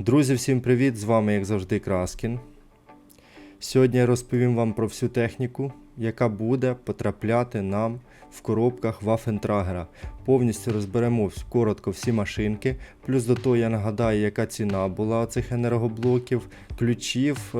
Друзі, всім привіт! З вами, як завжди, Краскін. Сьогодні я розповім вам про всю техніку, яка буде потрапляти нам в коробках Waffentrager. Повністю розберемо коротко всі машинки. Плюс до того я нагадаю, яка ціна була цих енергоблоків, ключів е,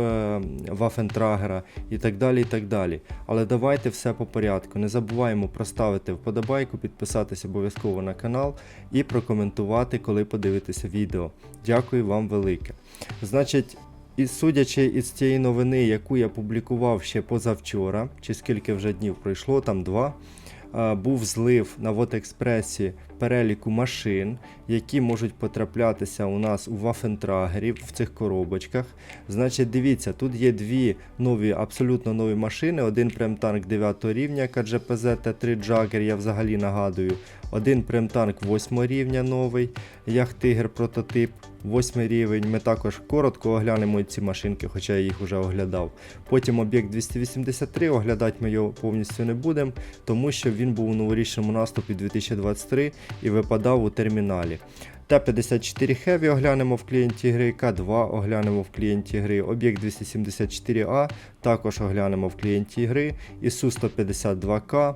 Waffentrager і так далі. і так далі. Але давайте все по порядку. Не забуваємо проставити вподобайку, підписатися обов'язково на канал і прокоментувати, коли подивитеся відео. Дякую вам велике. Значить, і судячи із цієї новини, яку я публікував ще позавчора, чи скільки вже днів пройшло, там два, е, був злив на Вотекспресі переліку машин, які можуть потраплятися у нас у Вафентрагері в цих коробочках. Значить, дивіться, тут є дві нові, абсолютно нові машини. Один прем-танк 9 рівня КДЖПЗ Т3 Джагер, я взагалі нагадую. Один прем-танк 8 рівня новий, Яхтигер прототип, 8 рівень. Ми також коротко оглянемо ці машинки, хоча я їх вже оглядав. Потім об'єкт 283, оглядати ми його повністю не будемо, тому що він був у новорічному наступі 2023 і випадав у терміналі. Т-54 Heavy оглянемо в клієнті гри, К2 оглянемо в клієнті гри, об'єкт 274А також оглянемо в клієнті гри, ісу 152К,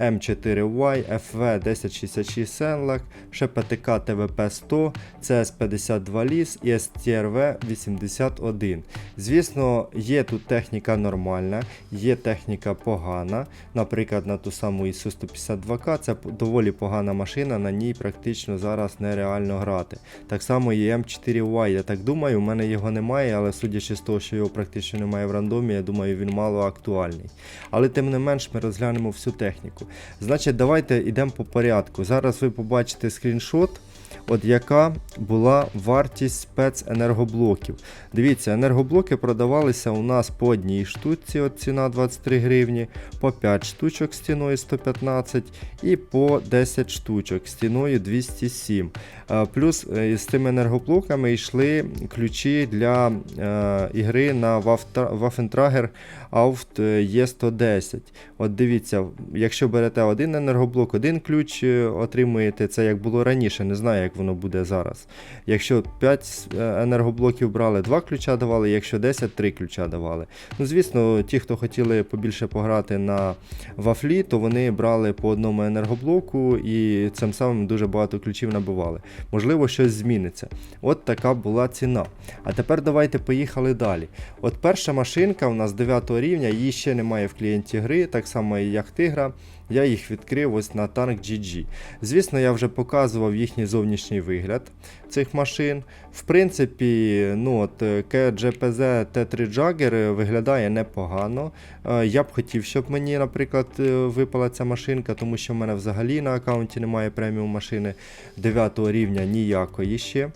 М4Y, FV 1066 Senlec, ШПТК ТВП 100, CS52 ліс і STRV 81. Звісно, є тут техніка нормальна, є техніка погана. Наприклад, на ту саму ісу 152К це доволі погана машина, на ній практично зараз нереально грати. Так само і М4Y, я так думаю, у мене його немає, але судячи з того, що його практично немає в рандомі, я думаю, він мало актуальний. Але тим не менш ми розглянемо всю техніку. Значить, давайте йдемо по порядку. Зараз ви побачите скріншот. От яка була вартість спеценергоблоків. Дивіться, енергоблоки продавалися у нас по одній штуці, от ціна 23 гривні, по 5 штучок з ціною 115 і по 10 штучок з ціною 207. Е, Плюс е, з тими енергоблоками йшли ключі для е, ігри на Waffentrager Auft E110. От дивіться, якщо берете один енергоблок, один ключ е, отримуєте, це як було раніше, не знаю, як воно буде зараз. Якщо 5 енергоблоків брали, 2 ключа давали, якщо 10, 3 ключа давали. Ну, звісно, ті, хто хотіли побільше пограти на вафлі, то вони брали по одному енергоблоку і цим самим дуже багато ключів набивали. Можливо, щось зміниться. От така була ціна. А тепер давайте поїхали далі. От перша машинка у нас 9 рівня, її ще немає в клієнті гри, так само як Тигра. Я їх відкрив ось на танк GG. Звісно, я вже показував їхній зовнішній вигляд цих машин. В принципі, ну от е, КГПЗ Т3 Jagger е, виглядає непогано. Е, Я б хотів, щоб мені, наприклад, випала ця машинка, тому що в мене взагалі на аккаунті немає преміум машини 9 рівня ніякої ще.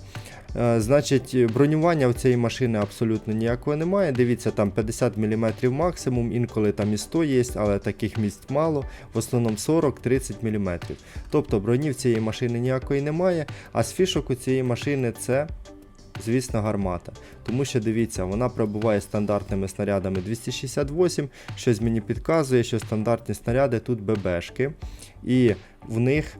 Е, Значить, бронювання в цієї машини абсолютно ніякого немає. Дивіться, там 50 мм максимум, інколи там і 100 є, але таких місць мало. В основному 40-30 мм. Тобто броні в цієї машини ніякої немає, а з фішок у цієї машини це. Звісно, гармата. Тому що дивіться, вона пробуває стандартними снарядами 268, щось мені підказує, що стандартні снаряди тут ББшки. І в них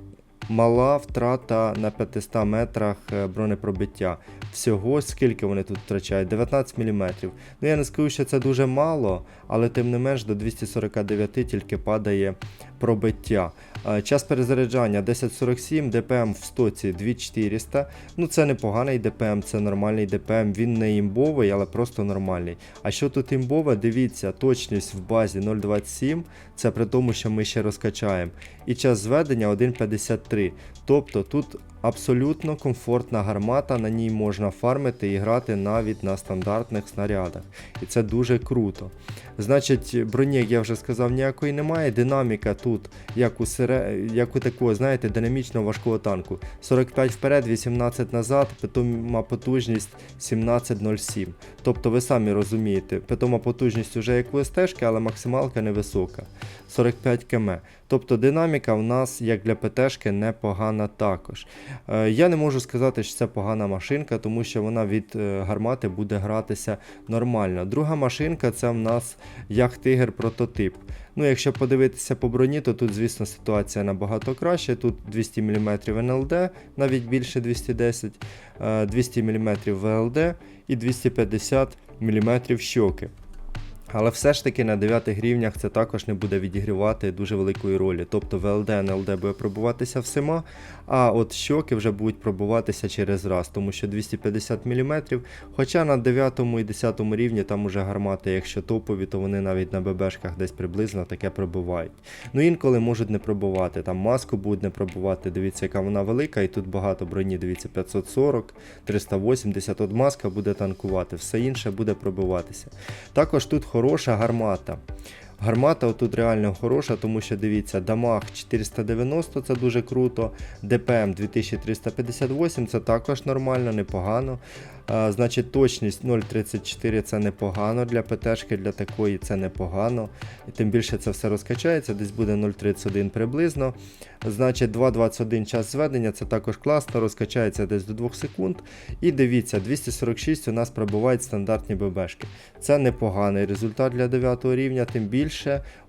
мала втрата на 500 метрах е, бронепробиття. Всього скільки вони тут втрачають? 19 мм. Ну я не скажу, що це дуже мало, але тим не менш до 249 тільки падає пробиття. Е, Час перезаряджання 1047, ДПМ в стоці 2400. Ну це непоганий ДПМ, це нормальний ДПМ. Він не імбовий, але просто нормальний. А що тут імбове? Дивіться, точність в базі 0,27, це при тому, що ми ще розкачаємо. І час зведення 1,53. Тобто тут абсолютно комфортна гармата, на ній можна фармити і грати навіть на стандартних снарядах. І це дуже круто. Значить, броні, як я вже сказав, ніякої немає. Динаміка тут, як у сере... як у такого, знаєте, динамічного важкого танку. 45 вперед, 18 назад, питома потужність 17.07. Тобто ви самі розумієте, питома потужність вже як у СТ, але максималка невисока. 45 км. Тобто динаміка в нас, як для ПТшки, непогана також. Е, Я не можу сказати, що це погана машинка, тому що вона від е, гармати буде гратися нормально. Друга машинка це в нас як Тигр прототип. Ну, якщо подивитися по броні, то тут, звісно, ситуація набагато краще. Тут 200 мм НЛД, навіть більше 210, е, 200 мм ВЛД і 250 мм щоки. Але все ж таки на 9 рівнях це також не буде відігрівати дуже великої ролі. Тобто ВЛД, НЛД буде пробуватися всіма, а от щоки вже будуть пробуватися через раз, тому що 250 мм. Хоча на 9 і 10 рівні там уже гармати, якщо топові, то вони навіть на ББшках десь приблизно таке пробувають. Ну інколи можуть не пробувати. Там маску будуть не пробувати. Дивіться, яка вона велика, і тут багато броні. Дивіться, 540, 380. От маска буде танкувати, все інше буде пробиватися. Також тут хороша гармата. Гармата тут реально хороша, тому що дивіться, дамаг 490 це дуже круто. ДПМ 2358 це також нормально, непогано. А, значить, точність 0,34 це непогано для ПТшки, для такої це непогано. І тим більше це все розкачається, десь буде 0,31 приблизно. Значить, 2,21 час зведення, це також класно, розкачається десь до 2 секунд. І дивіться, 246 у нас пробувають стандартні ББшки. Це непоганий результат для 9 рівня, тим більше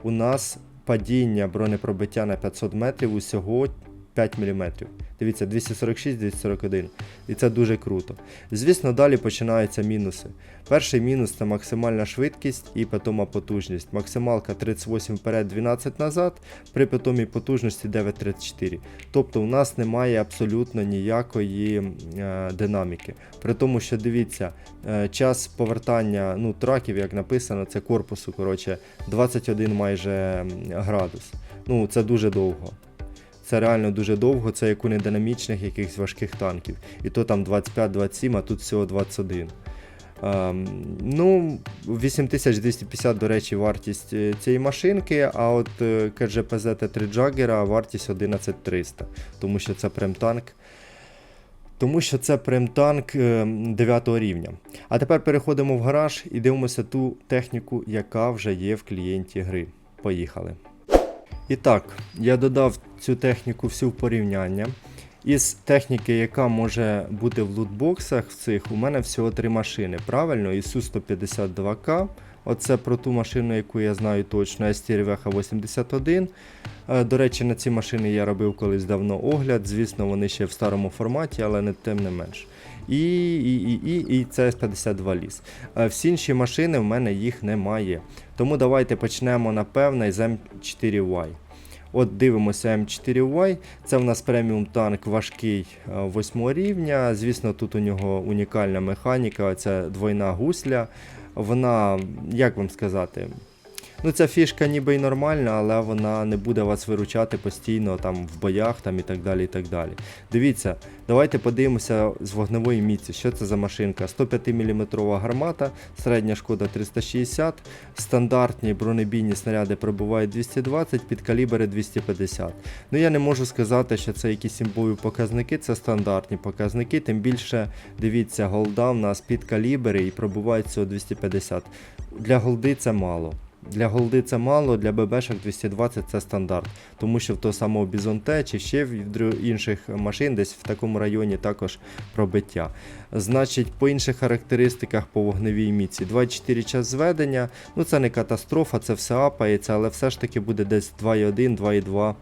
у нас падіння бронепробиття на 500 метрів. Усього 5 мм. Дивіться, 246-241. І це дуже круто. Звісно, далі починаються мінуси. Перший мінус це максимальна швидкість і питома потужність. Максималка 38 вперед, 12 назад, при питомій потужності 9,34. Тобто у нас немає абсолютно ніякої е, динаміки. При тому, що дивіться, е, час повертання ну, траків, як написано, це корпусу, коротше, 21 майже градус. Ну, це дуже довго. Це реально дуже довго, це як у нединамічних якихось важких танків. І то там 25-27, а тут всього 21. Ем, ну, 8250, до речі, вартість е, цієї машинки, а от е, КЖПЗ Т3 Джаггера вартість 11300, тому що це прем-танк. Тому що це прем-танк 9 рівня. А тепер переходимо в гараж і дивимося ту техніку, яка вже є в клієнті гри. Поїхали. І так, я додав цю техніку всю в порівняння. Із техніки, яка може бути в лутбоксах в цих, у мене всього три машини. Правильно, ісу 152К. Оце про ту машину, яку я знаю точно, STRVH 81. Е, До речі, на ці машини я робив колись давно огляд. Звісно, вони ще в старому форматі, але не тим не менш. І, і, і, і, і це С52 ліс. Е, Всі інші машини в мене їх немає. Тому давайте почнемо напевне з М4Y. От дивимося М4Y. Це в нас преміум танк важкий 8 рівня. Звісно, тут у нього унікальна механіка, це двойна гусля. Вона, як вам сказати, ну ця фішка ніби й нормальна, але вона не буде вас виручати постійно там в боях там, і так далі. і так далі. Дивіться, давайте подивимося з вогневої міці, що це за машинка. 105 мм гармата, середня шкода 360, стандартні бронебійні снаряди пробувають 220, підкалібри 250. Ну я не можу сказати, що це якісь імбові показники, це стандартні показники, тим більше дивіться, голда в нас підкалібри і пробувають всього 250. Для голди це мало. Для голди це мало, для ББшок 220 це стандарт. Тому що в того самого Бізонте чи ще в інших машин десь в такому районі також пробиття. Значить, по інших характеристиках по вогневій міці 24 час зведення. Ну це не катастрофа, це все апається, але все ж таки буде десь 2,1, 2,2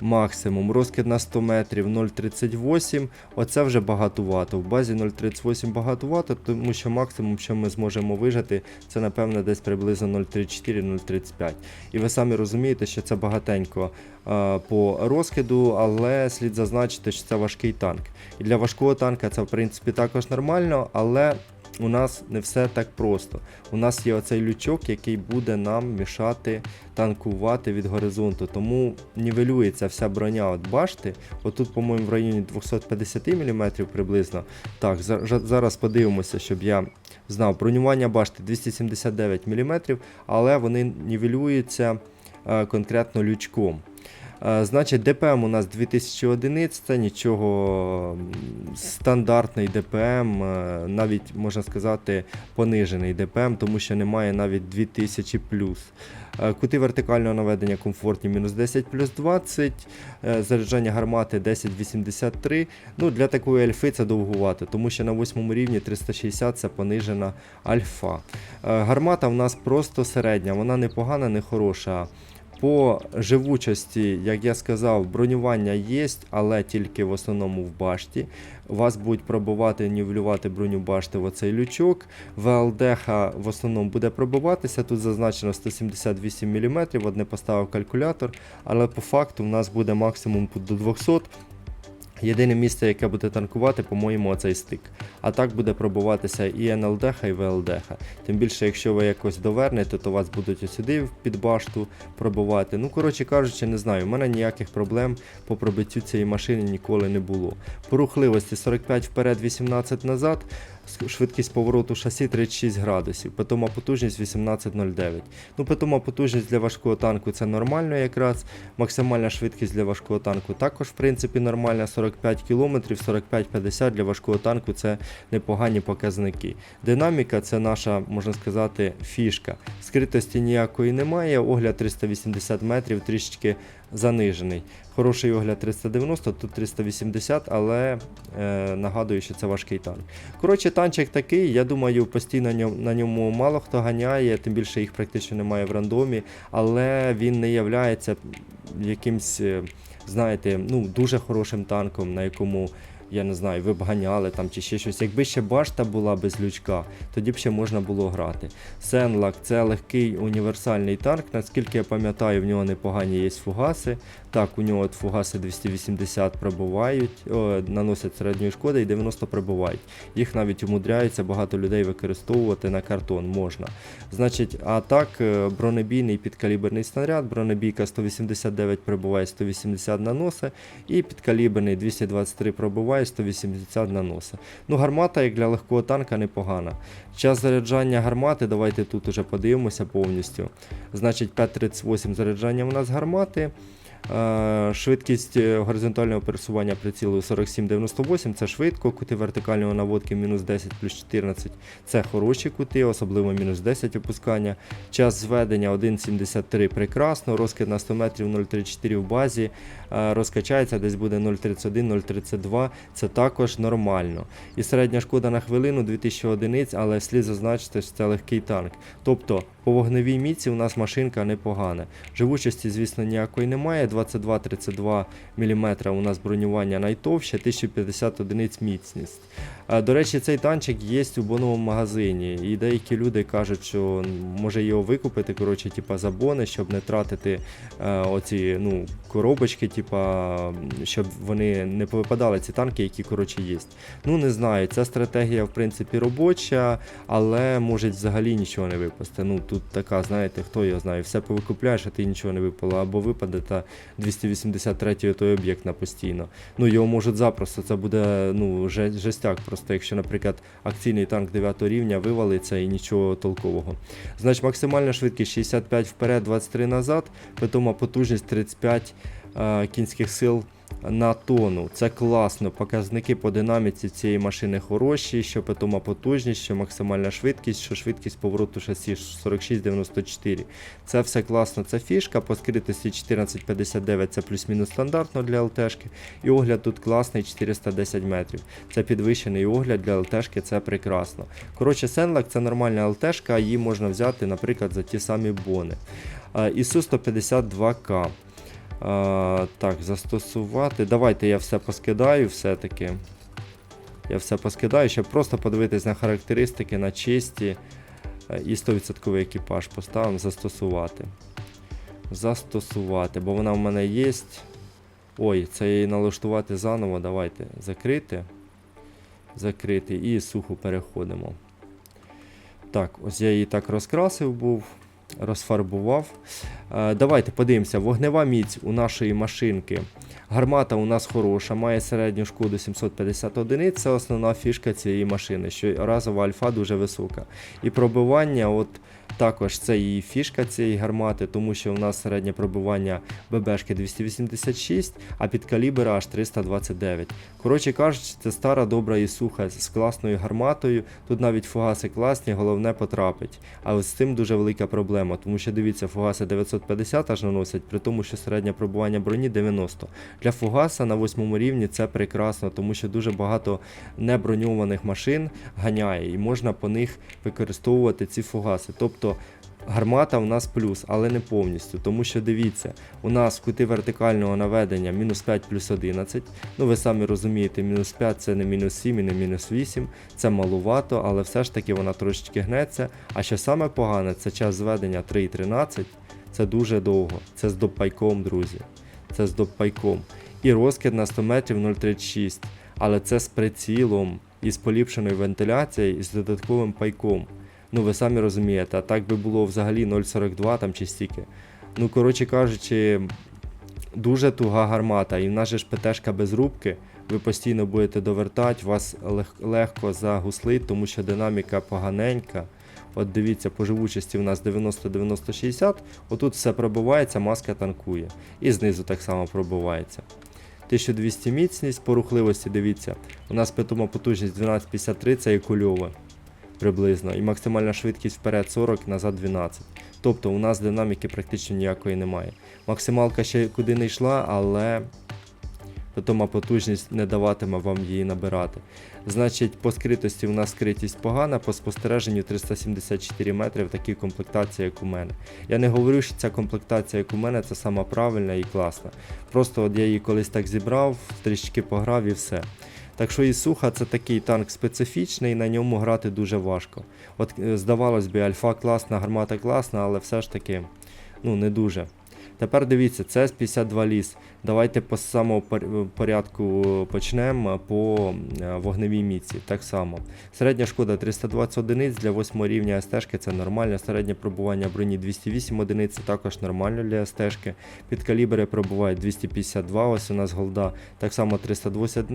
максимум. Розкид на 100 метрів 0,38. Оце вже багатувато. В базі 0,38 багатувато, тому що максимум, що ми зможемо вижити, це напевно десь приблизно 0,34-0,35. І ви самі розумієте, що це багатенько е, по розкиду, але слід зазначити, що це важкий танк. І для важкого танка це в принципі також нормально, але у нас не все так просто. У нас є оцей лючок, який буде нам мішати танкувати від горизонту. Тому нівелюється вся броня. От башти. Отут, по-моєму, в районі 250 мм приблизно. Так, зараз подивимося, щоб я знав. Бронювання башти 279 мм, але вони нівелюються е, конкретно лючком. Е, Значить, ДПМ у нас 2000 одиниць, це нічого стандартний ДПМ, е, навіть можна сказати понижений ДПМ, тому що немає навіть 2000 плюс. Е, Кути вертикального наведення комфортні мінус 10 плюс 20, е, заряджання гармати 1083. Ну, Для такої альфи це довгувато, тому що на 8 рівні 360 це понижена альфа. Гармата в нас просто середня, вона не погана, не хороша. По живучості, як я сказав, бронювання є, але тільки в основному в башті. Вас будуть пробувати нівелювати броню башти в оцей лючок. ВЛДХ в основному буде пробуватися. Тут зазначено 178 мм, одне поставив калькулятор, але по факту в нас буде максимум до 200 Єдине місце, яке буде танкувати, по-моєму, оцей стик. А так буде пробуватися і НЛДХ, і ВЛДХ. Тим більше, якщо ви якось довернете, то вас будуть сюди під башту пробувати. Ну, коротше кажучи, не знаю, у мене ніяких проблем по пробиттю цієї машини ніколи не було. По рухливості 45 вперед, 18 назад. Швидкість повороту шасі 36 градусів, питома потужність 18,09. Ну, питома потужність для важкого танку це нормально якраз. Максимальна швидкість для важкого танку також, в принципі, нормальна. 45 км, 45-50 для важкого танку це непогані показники. Динаміка це наша, можна сказати, фішка. Скритості ніякої немає, огляд 380 метрів трішечки занижений. Хороший огляд 390, тут 380, але е, нагадую, що це важкий танк. Коротше, танчик такий, я думаю, постійно на ньому мало хто ганяє, тим більше їх практично немає в рандомі, але він не являється якимсь, е, знаєте, ну, дуже хорошим танком, на якому. Я не знаю, ви б ганяли там чи ще щось. Якби ще башта була без лючка, тоді б ще можна було грати. Сенлак це легкий універсальний танк. Наскільки я пам'ятаю, в нього непогані є фугаси. Так, у нього от фугаси 280 пробувають, о, наносять середньої шкоди і 90 пробувають. Їх навіть умудряється багато людей використовувати на картон можна. Значить, а так, е, бронебійний підкаліберний снаряд, бронебійка 189 пробуває, 180 наноси, і підкаліберний 223 пробуває, 180 наноса. Ну, гармата, як для легкого танка, непогана. Час заряджання гармати, давайте тут уже подивимося повністю. Значить, 5.38 заряджання у нас гармати. Е, Швидкість е, горизонтального пересування прицілу 47,98 це швидко, кути вертикальної наводки мінус 10 плюс 14 це хороші кути, особливо мінус 10 опускання. Час зведення 1,73 прекрасно, розкид на 100 метрів 0,34 в базі, е, розкачається десь буде 0,31-0,32, це також нормально. І середня шкода на хвилину 2000 одиниць, але слід зазначити, що це легкий танк. Тобто по вогневій міці у нас машинка непогана. Живучості, звісно, ніякої немає. 22-32 мм у нас бронювання найтовще, 1050 одиниць міцність. До речі, цей танчик є у боновому магазині, і деякі люди кажуть, що може його викупити, коротше, типа за бони, щоб не тратити е, оці ну, коробочки, типа, щоб вони не повипадали ці танки, які коротше є. Ну не знаю, ця стратегія в принципі робоча, але може взагалі нічого не випасти. Ну тут така, знаєте, хто його знає, все повикупляєш, а ти нічого не випало, або випаде та 283 той об'єкт на постійно. Ну його можуть запросто, це буде ну, жестяк. Просто якщо, наприклад, акційний танк 9 рівня вивалиться і нічого толкового. Значить, максимальна швидкість 65 вперед, 23 назад, питома потужність 35 е, кінських сил на тонну. Це класно. Показники по динаміці цієї машини хороші, що питома потужність, що максимальна швидкість, що швидкість повороту шасі 46-94. Це все класно, це фішка. По скритості 1459 це плюс-мінус стандартно для ЛТшки. І огляд тут класний 410 метрів. Це підвищений огляд для ЛТшки, це прекрасно. Коротше, Сенлак це нормальна ЛТшка, її можна взяти, наприклад, за ті самі бони. ісу 152К. А, так, застосувати. Давайте я все поскидаю все-таки. Я все поскидаю, щоб просто подивитись на характеристики, на чисті. Е, І 100% екіпаж поставимо застосувати. Застосувати, бо вона в мене є. Ой, це її налаштувати заново. Давайте закрити. Закрити і сухо переходимо. Так, ось я її так розкрасив був, розфарбував. Е, Давайте подивимося, вогнева міць у нашої машинки. Гармата у нас хороша, має середню шкоду 750 одиниць. Це основна фішка цієї машини, що разова альфа дуже висока. І пробивання, от також це її фішка цієї гармати, тому що у нас середнє пробивання ББшки 286, а під калібр аж 329. Коротше кажучи, це стара добра і суха з класною гарматою. Тут навіть фугаси класні, головне потрапить. А ось з цим дуже велика проблема, тому що дивіться, фугаси 950 аж наносять, при тому, що середнє пробування броні 90. Для фугаса на 8 рівні це прекрасно, тому що дуже багато неброньованих машин ганяє, і можна по них використовувати ці фугаси. Тобто Гармата в нас плюс, але не повністю, тому що дивіться, у нас кути вертикального наведення мінус 5 плюс 11. Ну ви самі розумієте, мінус 5 це не мінус 7 і не мінус 8, це малувато, але все ж таки вона трошечки гнеться. А що саме погане, це час зведення 3,13, це дуже довго. Це з допайком, друзі. Це з допайком. І розкид на 100 метрів 0,36, але це з прицілом і з поліпшеною вентиляцією і з додатковим пайком. Ну, ви самі розумієте, а так би було взагалі 0,42 там чи стільки. Ну, коротше кажучи, дуже туга гармата, і в нас же ж ПТшка без рубки. Ви постійно будете довертати, вас лег- легко загуслить, тому що динаміка поганенька. От дивіться, по живучості у нас 90-90-60, отут все пробивається, маска танкує. І знизу так само пробивається. 1200 міцність, по рухливості дивіться. У нас питома потужність 1253, це і кульове приблизно. І максимальна швидкість вперед 40, назад 12. Тобто у нас динаміки практично ніякої немає. Максималка ще куди не йшла, але питома потужність не даватиме вам її набирати. Значить, по скритості у нас скритість погана, по спостереженню 374 метри в такій комплектації, як у мене. Я не говорю, що ця комплектація, як у мене, це сама правильна і класна. Просто от я її колись так зібрав, трішки пограв і все. Так що Ісуха це такий танк специфічний, на ньому грати дуже важко. От е, здавалось би, альфа класна, гармата класна, але все ж таки ну, не дуже. Тепер дивіться, це з 52 ліс. Давайте по самому порядку почнемо по е, вогневій міці. Так само. Середня шкода 320 одиниць для 8 рівня СТ це нормально. Середнє пробування броні 208 одиниць, це також нормально для СТ. Під калібри пробувають 252, ось у нас голда. Так само 320,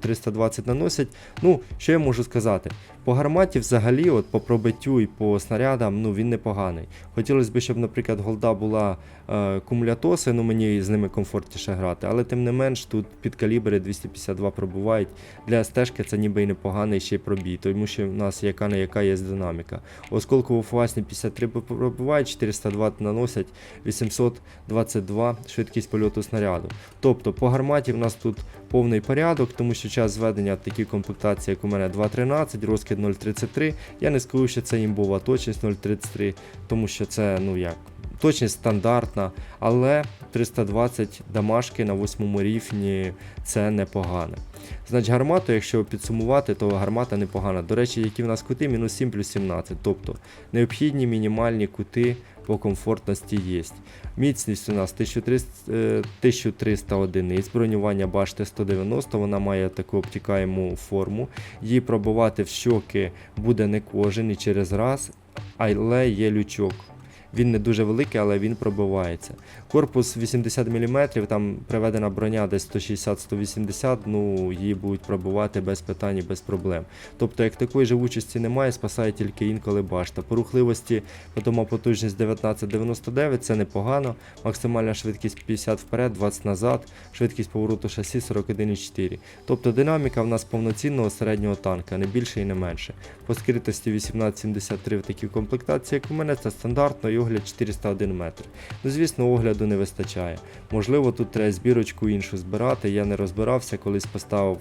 320 наносять. Ну, що я можу сказати? По гарматі взагалі, от по пробиттю і по снарядам, ну він непоганий. Хотілося б, щоб, наприклад, голда була е, кумулятоси, ну мені з ними комфортніше грати, але тим не менш тут під калібри 252 пробувають. Для стежки це ніби і непоганий ще пробій, тому що в нас яка не яка є динаміка. Осколково фуасні 53 пробувають, 402 наносять, 822 швидкість польоту снаряду. Тобто по гарматі в нас тут повний порядок, тому що час зведення в такій комплектації, як у мене 2.13, розкид 0.33. Я не скажу, що це імбова точність 0.33, тому що це, ну як, точність стандартна, але 320 дамашки на 8 рівні це непогано. Значить, гармату, якщо підсумувати, то гармата непогана. До речі, які в нас кути, мінус 7 плюс 17. Тобто необхідні мінімальні кути по комфортності є. Міцність у нас 1300, е, 1300 одиниць, бронювання башти 190, вона має таку обтікаєму форму. Її пробувати в щоки буде не кожен і через раз, але є лючок. Він не дуже великий, але він пробивається. Корпус 80 мм, там приведена броня десь 160-180, ну її будуть пробивати без питань і без проблем. Тобто, як такої живучості немає, спасає тільки інколи башта. По рухливості потома потужність 1999, це непогано. Максимальна швидкість 50 вперед, 20 назад, швидкість повороту шасі 41,4. Тобто динаміка в нас повноцінного середнього танка, не більше і не менше. По скритості 1873 в такій комплектації, як у мене, це стандартно і огляд 401 метр. Ну, звісно, огляду не вистачає. Можливо, тут треба збірочку іншу збирати. Я не розбирався, колись поставив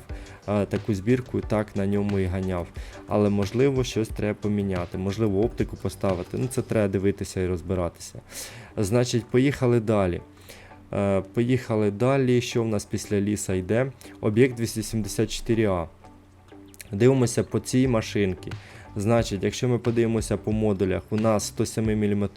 е, таку збірку, так на ньому і ганяв. Але можливо щось треба поміняти, можливо, оптику поставити. Ну це треба дивитися і розбиратися. Значить, поїхали далі. Е, поїхали далі. Що в нас після ліса йде? Об'єкт 274А. Дивимося по цій машинці. Значить, якщо ми подивимося по модулях, у нас 107 мм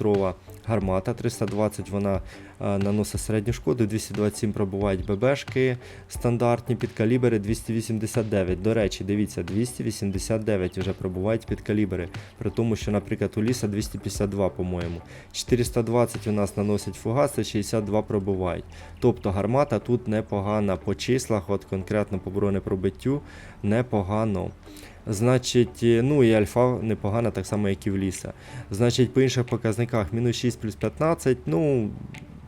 гармата, 320 вона е, наносить середню шкоду, 227 пробувають ББшки стандартні під калібри 289. До речі, дивіться, 289 вже пробувають під калібри. При тому, що, наприклад, у ліса 252, по-моєму. 420 у нас наносять фугаси, 62 пробувають. Тобто гармата тут непогана по числах, от конкретно по бронепробиттю, непогано. Значить, е, ну і альфа непогана, так само, як і в ліса. Значить, по інших показниках мінус 6 плюс 15, ну,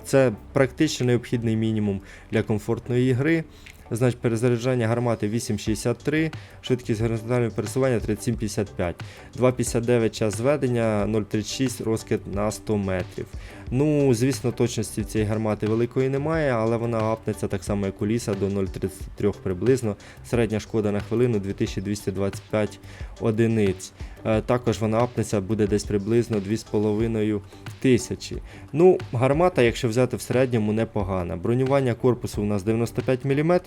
це практично необхідний мінімум для комфортної гри. Значить, перезаряджання гармати 8,63, швидкість горизонтального пересування 37,55, 2,59 час зведення, 0,36 розкид на 100 метрів. Ну, звісно, точності цієї гармати великої немає, але вона гапнеться так само, як у ліса, до 0,33 приблизно. Середня шкода на хвилину 2225 одиниць. Е, Також вона апнеться буде десь приблизно 2,5 тисячі. Ну, гармата, якщо взяти в середньому, непогана. Бронювання корпусу у нас 95 мм.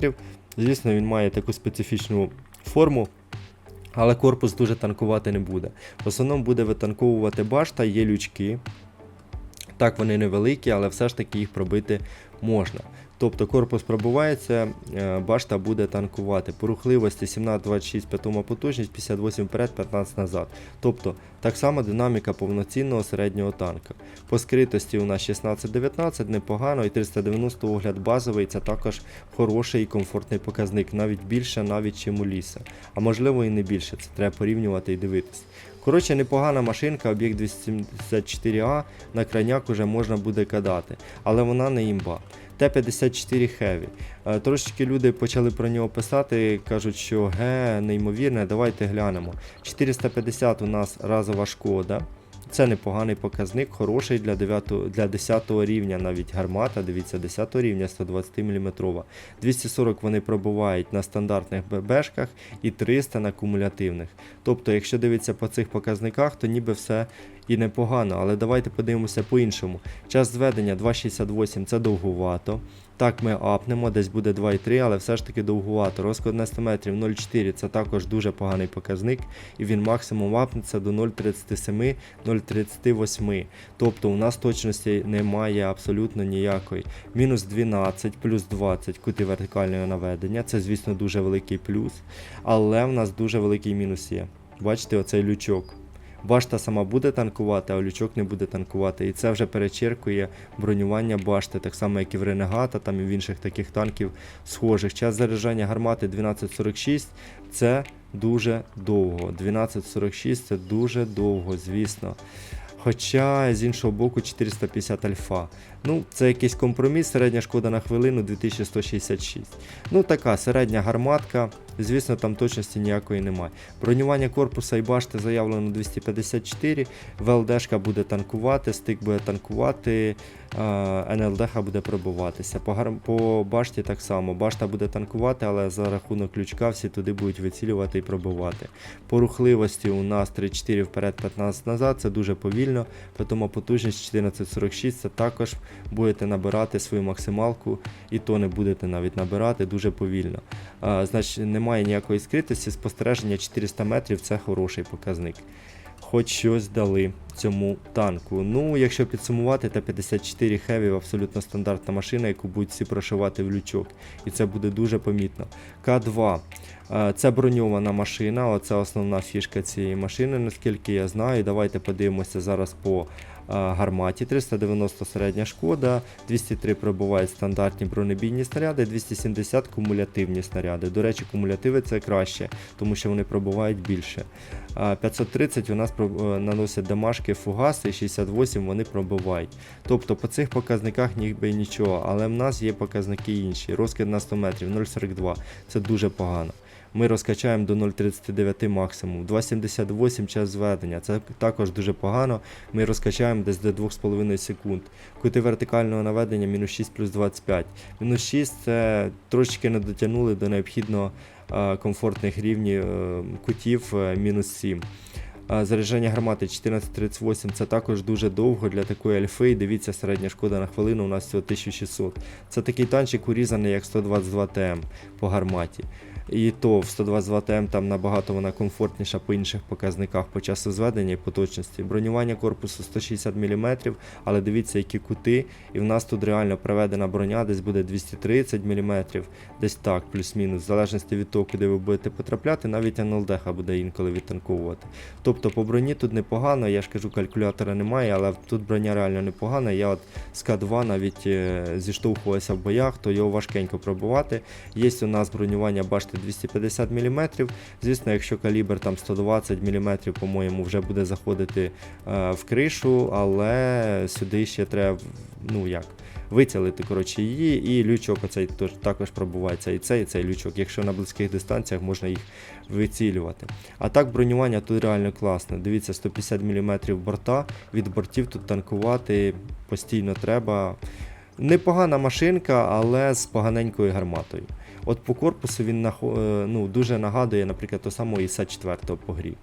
Звісно, він має таку специфічну форму. Але корпус дуже танкувати не буде. В основному буде витанковувати башта, є лючки. Так, вони невеликі, але все ж таки їх пробити можна. Тобто корпус пробувається, е, башта буде танкувати. По рухливості 17-26 п'ятома потужність, 58 вперед, 15 назад. Тобто так само динаміка повноцінного середнього танка. По скритості у нас 16-19, непогано, і 390 огляд базовий це також хороший і комфортний показник, навіть більше, навіть чим у ліса. А можливо і не більше, це треба порівнювати і дивитись. Коротше, непогана машинка, об'єкт 274А, на крайняк уже можна буде кадати, але вона не імба. Т-54 Heavy. Е, Трошечки люди почали про нього писати, кажуть, що ге, неймовірне, давайте глянемо. 450 у нас разова шкода. Це непоганий показник, хороший для 9, для 10 рівня навіть гармата, дивіться, 10 рівня 120 мм. 240 вони пробувають на стандартних ББшках і 300 на кумулятивних. Тобто, якщо дивитися по цих показниках, то ніби все і непогано, але давайте подивимося по-іншому. Час зведення 2,68 це довгувато. Так, ми апнемо, десь буде 2,3, але все ж таки довгувато. Розклад на 100 метрів 0,4 це також дуже поганий показник, і він максимум апнеться до 0,37, 0,38. Тобто у нас точності немає абсолютно ніякої. Мінус 12, плюс 20 кути вертикального наведення. Це, звісно, дуже великий плюс. Але в нас дуже великий мінус є. Бачите, оцей лючок. Башта сама буде танкувати, а лючок не буде танкувати. І це вже перечеркує бронювання башти, так само, як і в Ренегата, там і в інших таких танків схожих. Час заряджання гармати 12.46 це дуже довго. 12.46 це дуже довго, звісно. Хоча з іншого боку 450 альфа. Ну, це якийсь компроміс, середня шкода на хвилину 2166. Ну, така середня гарматка. Звісно, там точності ніякої немає. Бронювання корпуса і башти заявлено 254. ВЛДшка буде танкувати, стик буде танкувати, а, НЛДХ буде пробуватися. По, гар... по башті так само. Башта буде танкувати, але за рахунок ключка всі туди будуть вицілювати і пробувати. По рухливості у нас 3-4 вперед, 15 назад, це дуже повільно, тому потужність 1446 це також будете набирати свою максималку, і то не будете навіть набирати дуже повільно. А, значить, немає ніякої скритості, спостереження 400 метрів це хороший показник. Хоч щось дали цьому танку. Ну, якщо підсумувати, Т-54 Heavy абсолютно стандартна машина, яку будуть всі прошивати в лючок. І це буде дуже помітно. К2. Е, Це броньована машина, оце основна фішка цієї машини, наскільки я знаю. Давайте подивимося зараз по гарматі. 390 середня шкода, 203 пробувають стандартні бронебійні снаряди, 270 кумулятивні снаряди. До речі, кумулятиви це краще, тому що вони пробувають більше. 530 у нас е, наносять дамажки фугаси, 68 вони пробувають. Тобто по цих показниках ніби нічого, але в нас є показники інші. Розкид на 100 метрів 0,42. Це дуже погано. Ми розкачаємо до 0,39 максимум. 2,78 час зведення. Це також дуже погано. Ми розкачаємо десь до 2,5 секунд. Кути вертикального наведення мінус 6 плюс 25. Мінус 6 це трошечки не дотягнули до необхідного е, комфортних рівнів е, кутів е, мінус 7. А, Заряджання гармати 1438 це також дуже довго для такої альфи. Дивіться, середня шкода на хвилину у нас всього 1600. Це такий танчик урізаний як 122 ТМ по гарматі. І то в 122 ТМ там набагато вона комфортніша по інших показниках по часу зведення і по точності. Бронювання корпусу 160 мм, але дивіться, які кути. І в нас тут реально проведена броня десь буде 230 мм, десь так, плюс-мінус, в залежності від того, куди ви будете потрапляти, навіть НЛДХ буде інколи відтанковувати. Тобто по броні тут непогано, я ж кажу, калькулятора немає, але тут броня реально непогана. Я от з К2 навіть е, зіштовхувався в боях, то його важкенько пробувати. Є у нас бронювання башти 250 мм. Звісно, якщо калібр там 120 мм, по-моєму, вже буде заходити е, в кришу, але сюди ще треба, ну як. Вицілити коротше, її, і лючок оцей також пробувається і цей, і цей лючок. Якщо на близьких дистанціях можна їх вицілювати. А так бронювання тут реально класне. Дивіться, 150 мм борта. Від бортів тут танкувати постійно треба. Непогана машинка, але з поганенькою гарматою. От по корпусу він е, ну, дуже нагадує, наприклад, того самого іса 4 по грі.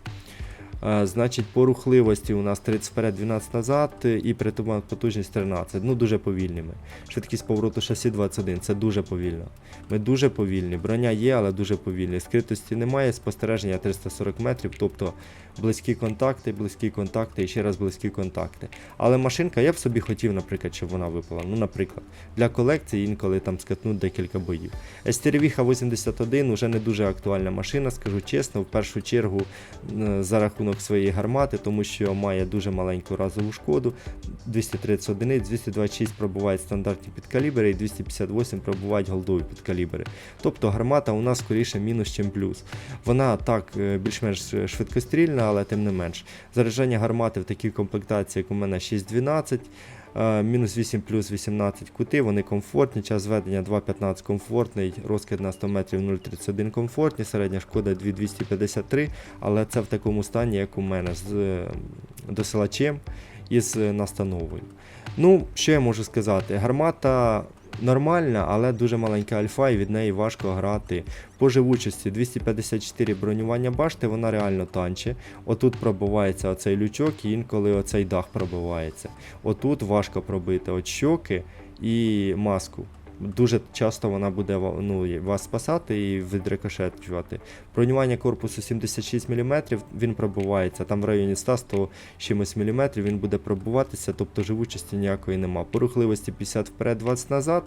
Е, Значить, по рухливості у нас 30 вперед, 12 назад і притома потужність 13. Ну, дуже повільними. Швидкість повороту шасі 21, це дуже повільно. Ми дуже повільні. Броня є, але дуже повільні. Скритості немає, спостереження 340 метрів, тобто близькі контакти, близькі контакти і ще раз близькі контакти. Але машинка, я б собі хотів, наприклад, щоб вона випала. Ну, наприклад, для колекції інколи там скатнуть декілька боїв. Естеревіха 81 уже не дуже актуальна машина, скажу чесно, в першу чергу е, за рахунок своєї гармати, тому що має дуже маленьку разову шкоду. 230 одиниць, 226 пробувають стандартні підкалібри і 258 пробувають голдові підкалібри. Тобто гармата у нас скоріше мінус, чим плюс. Вона так е, більш-менш швидкострільна, але тим не менш. Заряджання гармати в такій комплектації, як у мене 6.12. е, Мінус 8 плюс 18 кути, вони комфортні, час зведення 2.15 комфортний, розкид на 100 метрів 0.31 комфортні, середня шкода 2.253, але це в такому стані, як у мене, з е, досилачем і з е, настановою. Ну, що я можу сказати? Гармата нормальна, але дуже маленька альфа, і від неї важко грати. По живучості 254 бронювання башти, вона реально танче. Отут пробивається оцей лючок, і інколи оцей дах пробивається. Отут важко пробити от щоки і маску. Дуже часто вона буде ну, вас спасати і відрикошеджувати. Бронювання корпусу 76 мм, він пробувається. Там в районі 100-100 чимось мм він буде пробуватися, тобто живучості ніякої нема. По рухливості 50 вперед, 20 назад.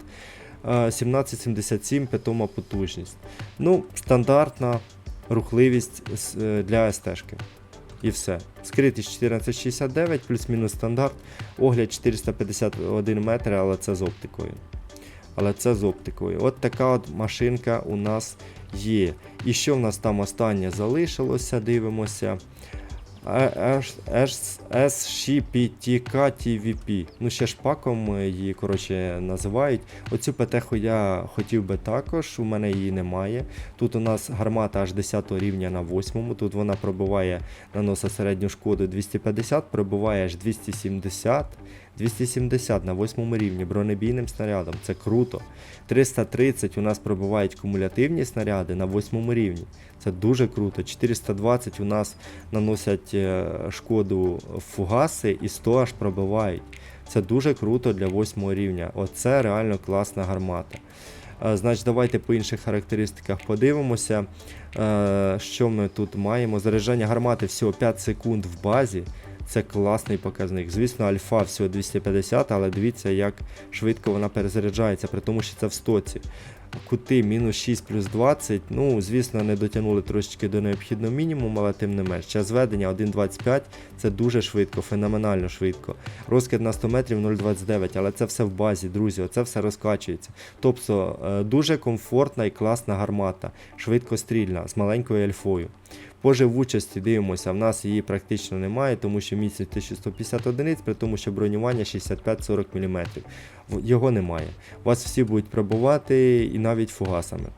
е, 1777 питома потужність. Ну, стандартна рухливість е, для СТ-шки. І все. Скритість 1469, плюс-мінус стандарт. Огляд 451 метр, але це з оптикою. Але це з оптикою. От така от машинка у нас є. І що в нас там останнє залишилося, дивимося. SCPTK TVP. Ну, ще шпаком її коротше, називають. Оцю петеху я хотів би також, у мене її немає. Тут у нас гармата аж 10 рівня на 8. Тут вона пробиває, наносить середню шкоду 250, пробиває аж 270. 270 на 8 рівні бронебійним снарядом. Це круто. 330 у нас пробивають кумулятивні снаряди на 8 рівні. Це дуже круто. 420 у нас наносять е, шкоду фугаси і 100 аж пробивають. Це дуже круто для 8 рівня. Оце реально класна гармата. Е, Значить, давайте по інших характеристиках подивимося, е, що ми тут маємо. Заряджання гармати всього 5 секунд в базі. Це класний показник. Звісно, альфа всього 250, але дивіться, як швидко вона перезаряджається, при тому, що це в стоці. Кути мінус 6 плюс 20. Ну, звісно, не дотягнули трошечки до необхідного мінімуму, але тим не менш. Час зведення 1.25 це дуже швидко, феноменально швидко. Розкид на 100 метрів 0.29, але це все в базі, друзі, оце все розкачується. Тобто е, дуже комфортна і класна гармата, швидкострільна, з маленькою альфою. По живучості дивимося, в нас її практично немає, тому що місяць 1150 одиниць, при тому, що бронювання 65-40 мм. Його немає. Вас всі будуть пробувати і навіть фугасами.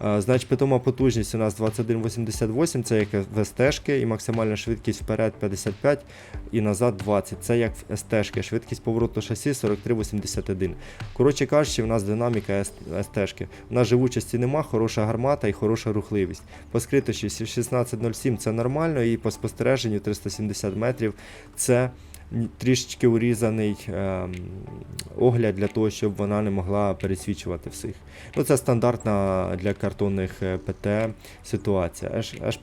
Значить, питома потужність у нас 2188, це як в СТ-шки, і максимальна швидкість вперед 55 і назад 20. Це як в СТ-шки, швидкість повороту шасі 4381. Коротше кажучи, у нас динаміка СТ-шки. У нас живучості нема, хороша гармата і хороша рухливість. По скритості 1607 це нормально, і по спостереженню 370 метрів це трішечки урізаний ем, огляд для того, щоб вона не могла пересвічувати всіх. Ну, це стандартна для картонних е, ПТ ситуація. Аж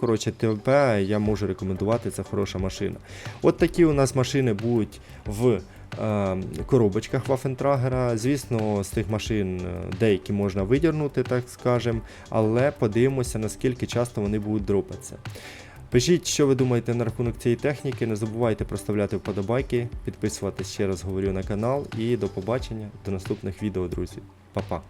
коротше, ТВП я можу рекомендувати, це хороша машина. От такі у нас машини будуть в е, коробочках Waffentrager. Звісно, з тих машин е, деякі можна видірнути, так скажем, але подивимося, наскільки часто вони будуть дропатися. Пишіть, що ви думаєте на рахунок цієї техніки. Не забувайте проставляти вподобайки, підписуватись ще раз говорю на канал. І до побачення, до наступних відео, друзі. Па-па.